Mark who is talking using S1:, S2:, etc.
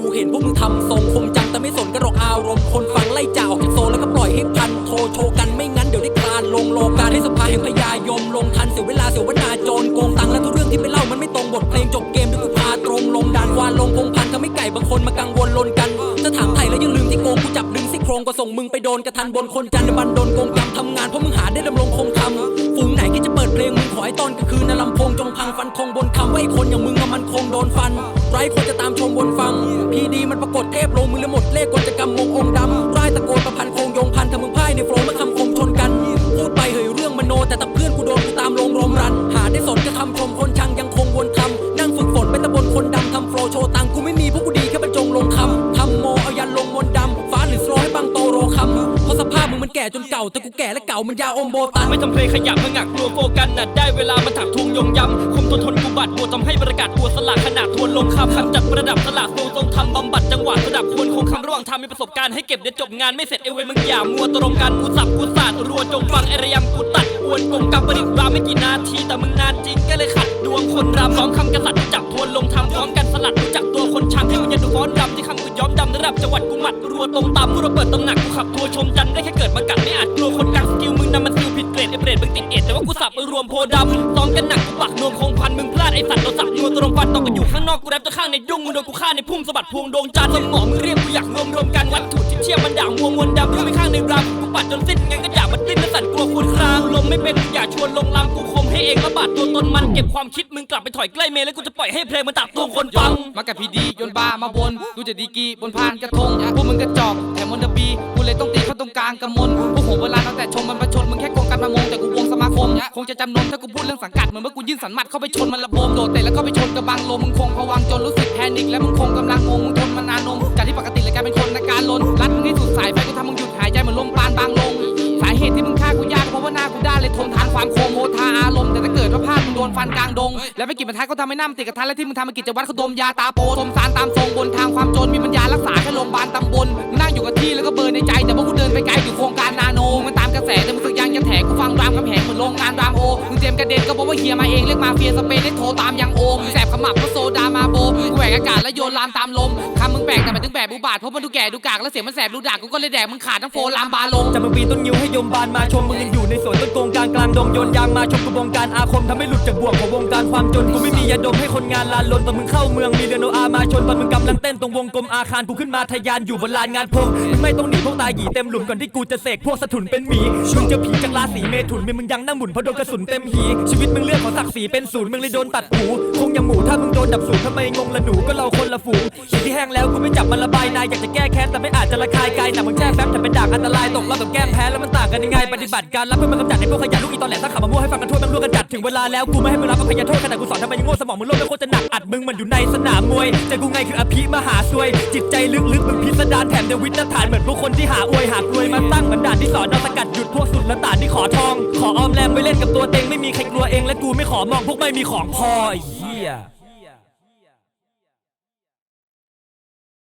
S1: ูเห็นพวกมึงทำทรงคมจังแต่ไม่สนกระหรอกอารมณ์คนฟังไล่จ่าออกจากโซนแล้วก็ปล่อยให้พันโทโชกันไม่งั้นเดี๋ยวได้คลานลงโลกาให้สภาแห่งพญายมลงทันเสียเวลาเสียวนาโจรโกงตังและทุกเรื่องที่ไปเล่ามันไม่ตรงบทเพลงจบเกมด้วยกูพาตรงลงด่านควานลงพงพันทำให้ไก่บางคนมากังวลลนกันจะถามไทยแล้วยังลืมที่โกงกูจับดึงซี่โครงก็ส่งมึงไปโดนกระทันบนคนจันทบันโดนโกงกรรมทำงานเพราะมึงหาได้ดำรงคงคำฝูงไหนที่จะเปิดเพลงมึงขอให้ตอนกลางคืนนะลำโพงจงพังฟันคงบนคำว่าไอ้คนอย่างมึงอะมันคงโดนฟัน ไรคนจะตามชมบนฟัง ดีมันปรากฏเทพลงมือและหมดเลขกลกรรมมงองดำร่ายตะโกนประพันธ์โคงยงพันทำมึงพ่ายในโฟล์เมื่อคำคมชนกัน พูดไปเหยเรื่องมโน แต่ตับเพื่อนกูโดนกูตามลงรมรัน หาได้สนกับคำชมคนชังยังคงวนคำนั่งฝึกฝนเป็นตะบนคนดำทำโฟล์โชว์ตังกูไม่มีพวกกูดีแค่บรรจงลงคำทำโมเอายันลงมนดำฟ้าหรือสโลให้บังโตโรคำเพราะสภาพมึงมันแก่จนเก่าแต่กูแก่และเก่ามันยาวอมโบตัน
S2: ไม่ทำเพลงขยับมึงอักกลัวโฟกันน่ะได้เวลามาถักทวงยงยำคมทนทน เก็บเดี๋ยวจบงานไม่เสร็จเอเวนมึงอย่ามัวตรงกันกูสับกูสาดรัวจงฟังไอระยำกูตัดอวนกงกำประดิษฐ์รามไม่กี่นาทีแต่มึงนานจริงก็เลยขัดดวงคนรำร้องคำกษัตริย์จับทวนลงทำพร้อมกันสลัดรู้จักตัวคนชังให้มันอยันดูฟ้อนรำที่คำกูย้อมดำระดับจังหวัดกูหมัดรัวตรงตามกูระเบิดตำหนักกูขับทัวร์ชมจันทร์ได้แค่เกิดมากัดไม่อาจกลัวคนกลางสกิลมึงนำมันซิลผิดเกรดไอเบรดมึงติดเอ็ดแต่ว่ากูสับรวมโพดำซ้อมกันหนักกูปักนวมคงพันมึงพลาดไอสัตว์เราสับนัวตรงฟันตกกันอยู่ข้างนอกกูแรปตัวข้างในดุ้งมึงโดนกูฆ่าในพุ่มสะบัดพวงดวงจันทร์สมองมึงเรียกกูอยากรวมรวมกันวัตถุ เทียมมันด่างมัวมวลดำที่ไม่ข้างในรำกูปัดจนสิ้นงั้นก็อยากมันดิ้นและสั่นกลัวคุณครางลมไม่เป็นอย่าชวนลงลำกูคมให้เองระบาดตัวตนมันเก็บความคิดมึงกลับไปถอยใกล้เมย์แล้วกูจะปล่อยให้เพลงมันตัดตัวคนฟัง
S3: มากับพีดีโยนบาร์มาบนดูจะดีกีบนพานกระทงพวกมึงกระจอกแถมมนเดบีกูเลยต้องตีเข้าตรงกลางกำมลพวกหัวเวลาตั้งแต่ชมมันประชนมึงแค่โกงการประมงแต่กูวงสมาคมคงจะจำนนถ้ากูพูดเรื่องสังกัดเหมือนเมื่อกูยื่นสันมัดเข้าไปชนมันระบมโดดเตะแล้วก็ไปชนกระบังลมมึงคงผวังจนรู้สึกแพนิคและมึงคงกำลังงงมึงทน ว่าหน้ากูด้านเลยทนทานความโคมโมทาอารมณ์แต่ถ้าเกิดว่าพลาดมึงโดนฟันกลางดง แล้วไปกินบรรทัดเขาทำให้น้ามันติดกระทันและที่มึงทำเป็นกิจวัตรเขาดมยาตาโปสมสารตามทรงบนทางความจนมีปัญญารักษาแค่โรงพยาบาลตำบลมึงนั่งอยู่กับที่แล้วก็เบิร์นในใจ แต่ว่ากูเดินไปไกลอยู่โครงการนาโนมันตามกระแสแต่มึงสึกยังจะแถกูฟังรามคำแหงเหมือนโรงงานรามโอมึงเตรียมกระเด็นก็เพราะว่าเฮียมาเองเรียกมาเฟียสเปนได้โทรตามยังโอมึงแสบขมับเพราะโซดามาโบแหวกอากาศแล้วโยนลามตามลมคำมึงแปลกแต่มันถึงแบบอุบาทเพราะมันดูแก่ดูกากแล้วเสียงมันแสบดูด่ากูก็เลยแดกมึงขาดทั้งโฟลามบาลง
S1: จะมาปีนต้นงิ้วให้ยมบานมาชมมึงยังอยู่ในสวนต้นโกงกลางกลางดงโยนยางมาชมกระบงการอาคมทำให้หลุดจากบ่วงของวงการความจนกูไม่มียาดมให้คนงานลานลนตอนมึงเข้าเมืองมีเรโนอามาชนตอนมึงกำลังเต้นตรงวงกลมอาคารกูขึ้นมาทะยานอยู่บนลานงานพงมึงไม่ต้องหนีพวกตายหยีเต็มหลุมก่อนที่กูจะเสกพวกสถุนเป็นหมีมึงเจอผีจากราศีเมถุนมีมึงยังนั่งหมุนเพราะโดนกระสุนเต็มหีชีวิตมึงเลือดของศักดิ์ศรีเป็นศูนย์มึงเลยโดนตัดหูคงอย่างหมูถ้ามึงโดนดับสูญทำไมงงละหนูก็เราคนละฝูงหินที่แห้งแล้วกูไม่จับมันระบายนายอยากจะแก้แค้นแต่ไม่อาจจะระคายกายแต่มึงแก้แป๊บแต่เป็นด่างอันตรายตกรอบกับแก้มแพ้แล้วมันต่างกันยังไงปฏิบัติการรับเพื่อมากำจัดในพวกขยะลูกอีตอนแหลกถ้าขับมามั่วให้ฟังกันทั่วแม่งร่วกันจัดถึงเวลาแล้วกูไม่ให้มึงรับอภัยโทษขนาดกูสอนทำไมยังโง่สมองมึงโลกไม่โคตรจะหนักอัดมึงมันอยู่ในสนามมวยแต่กูไงคืออภิมหาซวย จิตใจลึกๆมึงพิสดารแถมเดวิดฐานเหมือนพวกคนที่หาอวยหากรวยมาตั้งเหมือนด่านที่สอนเอาสกัดหยุดพวกสุดละตานที่ขอทอง ขอออมแรมไว้เล่นกับตัวเต็งไม่มีใครกลัวเองและกูไม่ขอมองพวกไม่มีของพอไอ้เหี้ย